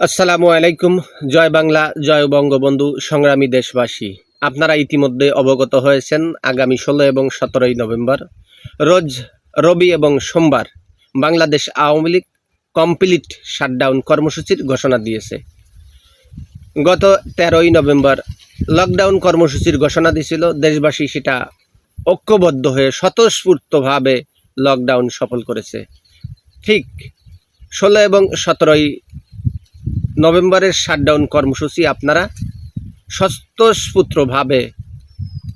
আসসালামু আলাইকুম, জয় বাংলা, জয় বঙ্গবন্ধু, সংগ্রামী দেশবাসী। আপনারা ইতিমধ্যে অবগত হয়েছেন, আগামী ষোলো এবং সতেরোই নভেম্বর, রোজ রবি এবং সোমবার বাংলাদেশ আওয়ামী লীগ কমপ্লিট শাটডাউন কর্মসূচির ঘোষণা দিয়েছে। গত তেরোই নভেম্বর লকডাউন কর্মসূচির ঘোষণা দিয়েছিল, দেশবাসী সেটা ঐক্যবদ্ধ হয়ে স্বতঃস্ফূর্তভাবে লকডাউন সফল করেছে। ঠিক ষোলো এবং সতেরোই নভেম্বরের শাটডাউন কর্মসূচি আপনারা স্বতঃস্ফূর্তভাবে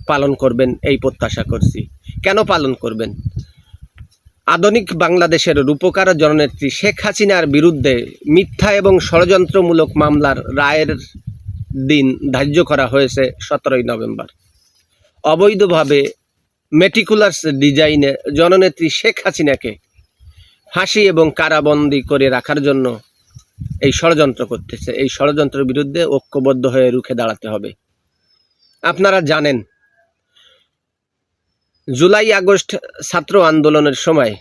পালন করবেন এই প্রত্যাশা করছি। কেন পালন করবেন? আধুনিক বাংলাদেশের রূপকার জননেত্রী শেখ হাসিনার বিরুদ্ধে মিথ্যা এবং ষড়যন্ত্রমূলক মামলার রায়ের দিন ধার্য করা হয়েছে সতেরোই নভেম্বর। অবৈধভাবে মেটিকুলাস ডিজাইনে জননেত্রী শেখ হাসিনাকে ফাঁসি এবং কারাবন্দী করে রাখার জন্য এই ষড়যন্ত্র করতেছে। এই ষড়যন্ত্রের বিরুদ্ধে ঐক্যবদ্ধ হয়ে রুখে দাঁড়াতে হবে। আপনারা জানেন, জুলাই, আগস্ট ছাত্র আন্দোলনের সময়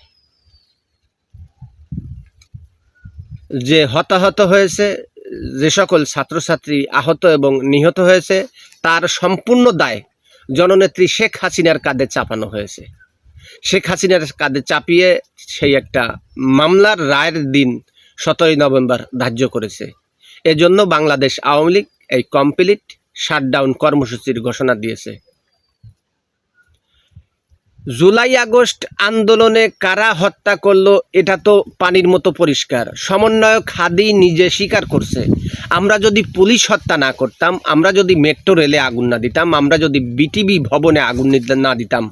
যে হতাহত হয়েছে, যে সকল ছাত্রছাত্রী আহত এবং নিহত হয়েছে, তার সম্পূর্ণ দায় জননেত্রী শেখ হাসিনার কাঁধে চাপানো হয়েছে। শেখ হাসিনার কাঁধে চাপিয়ে সেই একটা মামলার রায়ের দিন সতেরোই নভেম্বর ধার্য করেছে। এজন্য বাংলাদেশ আওয়ামী লীগ এই কমপ্লিট শাটডাউন কর্মসূচির ঘোষণা দিয়েছে। জুলাই আগস্ট আন্দোলনে কারা হত্যা করল, এটা তো পানির মতো পরিষ্কার। সমন্বয়ক হাদি নিজে স্বীকার করছে, আমরা যদি পুলিশ হত্যা না করতাম, আমরা যদি মেট্রো রেলে আগুন না দিতাম, আমরা যদি বিটিভি ভবনে আগুন না দিতাম,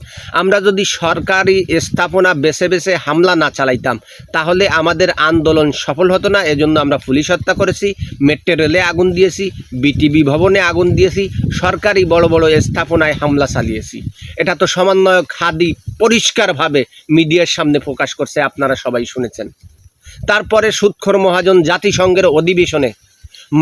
আমরা যদি সরকারি স্থাপনা বেছে বেছে হামলা না চালাইতাম, তাহলে আমাদের আন্দোলন সফল হতো না। এজন্য আমরা পুলিশ হত্যা করেছি, মেট্রো রেলে আগুন দিয়েছি, বিটিভি ভবনে আগুন দিয়েছি, সরকারি বড় বড় স্থাপনায় হামলা চালিয়েছি। এটা তো সমন্বয়ক হাদি পরিষ্কারভাবে মিডিয়ার সামনে প্রকাশ করছে, আপনারা সবাই শুনেছেন। তারপরে সুৎখর মহাজন জাতিসংঘের অধিবেশনে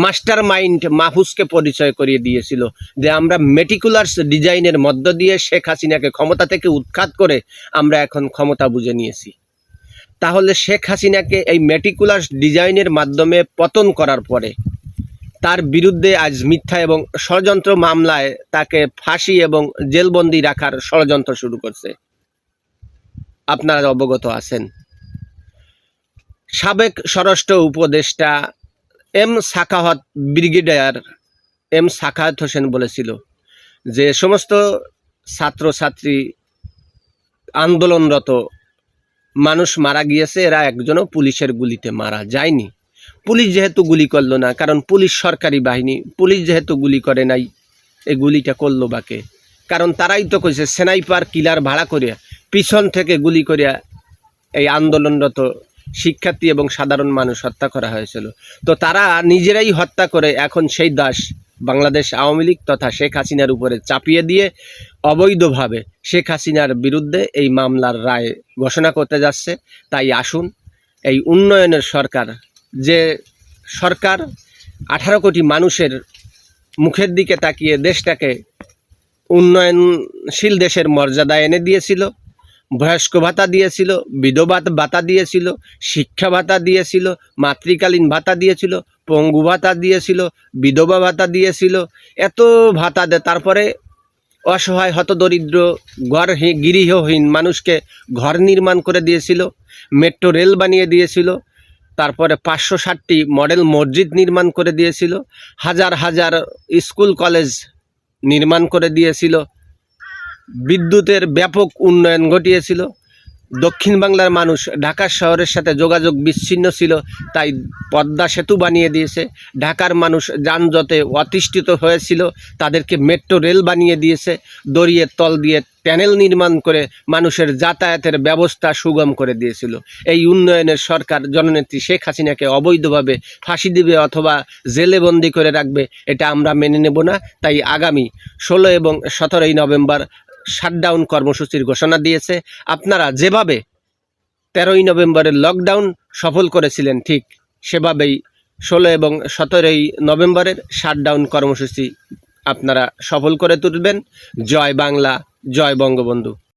মাস্টার মাইন্ড মাহফুজকে পরিচয় করিয়ে দিয়েছিল যে আমরা মেটিকুলার্স ডিজাইনের মধ্য দিয়ে শেখ হাসিনাকে ক্ষমতা থেকে উৎখাত করে আমরা এখন ক্ষমতা বুঝে নিয়েছি। তাহলে শেখ হাসিনাকে এই মেটিকুলার্স ডিজাইনের মাধ্যমে পতন করার পরে তার বিরুদ্ধে আজ মিথ্যা এবং ষড়যন্ত্র মামলায় তাকে ফাঁসি এবং জেলবন্দি রাখার ষড়যন্ত্র শুরু করছে। আপনারা অবগত আছেন। সাবেক স্বরাষ্ট্র উপদেষ্টা M Sakhawat brigadier M Sakhawat Hossain বলেছিল যে সমস্ত ছাত্রছাত্রী আন্দোলনরত মানুষ মারা গিয়েছে, এরা একজনও পুলিশের গুলিতে মারা যায়নি। পুলিশ যেহেতু গুলি করল না, কারণ পুলিশ সরকারি বাহিনী, পুলিশ যেহেতু গুলি করে নাই, এই গুলিটা করল বাকে? কারণ তারাই তো কইছে, সেনাইপার কিলার ভাড়া করিয়া, পিছন থেকে গুলি করিয়া এই আন্দোলনরত শিক্ষার্থী এবং সাধারণ মানুষ হত্যা করা হয়েছিল। তো তারা নিজেরাই হত্যা করে এখন সেই দাস বাংলাদেশ আওয়ামী লীগ তথা শেখ হাসিনার উপরে চাপিয়ে দিয়ে অবৈধভাবে শেখ হাসিনার বিরুদ্ধে এই মামলার রায় ঘোষণা করতে যাচ্ছে। তাই আসুন, এই উন্নয়নের সরকার যে সরকার আঠারো কোটি মানুষের মুখের দিকে তাকিয়ে দেশটাকে উন্নয়নশীল দেশের মর্যাদা এনে দিয়েছিল, বয়স্ক ভাতা দিয়েছিল, বিধবা ভাতা দিয়েছিল, শিক্ষা ভাতা দিয়েছিল, মাতৃকালীন ভাতা দিয়েছিল, পঙ্গু ভাতা দিয়েছিল, বিধবা ভাতা দিয়েছিল, এত ভাতা দেয় তারপরে অসহায়, হতদরিদ্র ঘর গৃহহীন মানুষকে ঘর নির্মাণ করে দিয়েছিল, মেট্রো রেল বানিয়ে দিয়েছিল তারপরে পাঁচশো ষাটটি মডেল মসজিদ নির্মাণ করে দিয়েছিল। হাজার হাজার স্কুল কলেজ নির্মাণ করে দিয়েছিল। বিদ্যুতের ব্যাপক উন্নয়ন ঘটিয়েছিল। দক্ষিণ বাংলার মানুষ ঢাকা শহরের সাথে যোগাযোগ বিচ্ছিন্ন ছিল, তাই পদ্মা সেতু বানিয়ে দিয়েছে। ঢাকার মানুষ যানজটে অতিষ্ঠিত হয়েছিল, তাদেরকে মেট্রো রেল বানিয়ে দিয়েছে। দড়িয়ে তল দিয়ে প্যানেল নির্মাণ করে মানুষের যাতায়াতের ব্যবস্থা সুগম করে দিয়েছিল। এই উন্নয়নের সরকার জননেত্রী শেখ হাসিনাকে অবৈধভাবে ফাঁসি দিবে অথবা জেলে বন্দি করে রাখবে, এটা আমরা মেনে নেব না। তাই আগামী ষোলো এবং সতেরোই নভেম্বর শাটডাউন কর্মসূচির ঘোষণা দিয়েছে। আপনারা যেভাবে তেরোই নভেম্বরের লকডাউন সফল করেছিলেন, ঠিক সেভাবেই ষোলো এবং সতেরোই নভেম্বরের শাটডাউন কর্মসূচি আপনারা সফল করে তুলবেন। জয় বাংলা, জয় বঙ্গবন্ধু।